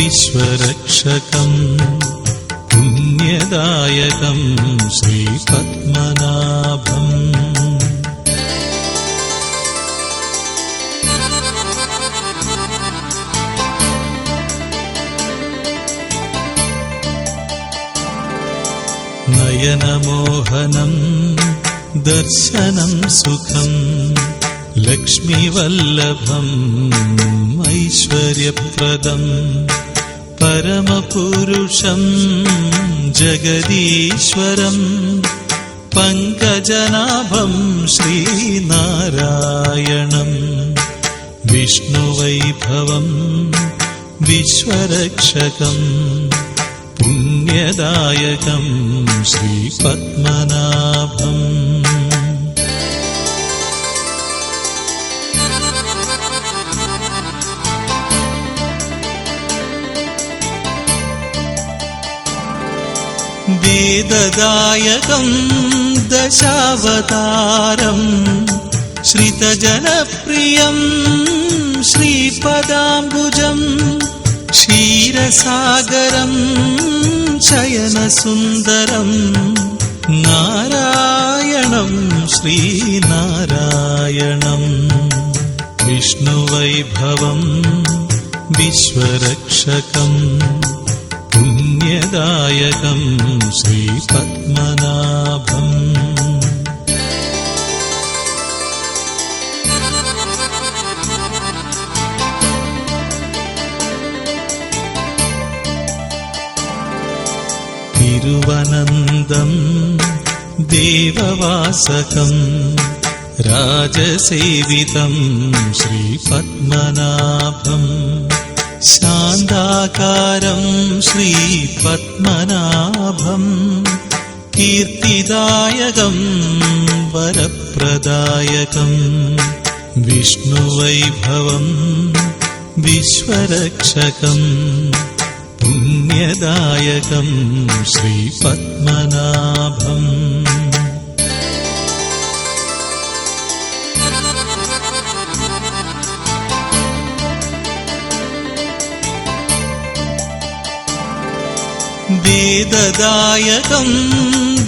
വിശ്വരക്ഷകം പുണ്യദായകം ശ്രീപത്മനാഭം. നയനമോഹനം ദർശനം സുഖം ലക്ഷ്മിവല്ലഭം ഐശ്വര്യപ്രദം. പരമപുരുഷം ജഗദീശ്വരം പങ്കജനാഭം ശ്രീനാരായണം. വിഷ്ണുവൈഭവം വിശ്വരക്ഷകം പുണ്യദായകം ശ്രീപത്മനാഭം. വേദദായകം ദശാവതാരം ശ്രിതജനപ്രിയം ശ്രീപദാംബുജം ക്ഷീരസാഗരം ശയനസുന്ദരം നാരായണം ശ്രീനാരായണം വിഷ്ണുവൈഭവം വിശ്വരക്ഷകം दायकं श्रीपद्मनाभम्। तिरुवनन्दं देववासकम् राजसेवितं श्रीपद्मनाभम्। शान्दाकारं श्रीपद्मनाभम् कीर्तिदायकं वरप्रदायकम् विष्णुवैभवं विश्वरक्षकम् पुण्यदायकं श्रीपद्मनाभम् വേദദായകം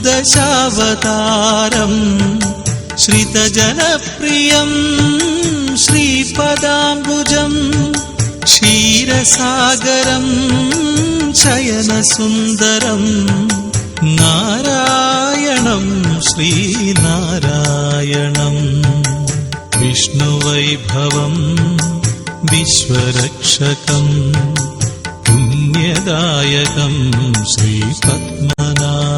ദശാവതാരം ശ്രിതജനപ്രിയം ശ്രീപദാംബുജം ക്ഷീരസാഗരം ശയനസുന്ദരം നാരായണം ശ്രീനാരായണം വിഷ്ണുവൈഭവം വിശ്വരക്ഷകം പുണ്യദായകം ശ്രീപത്മനാഭം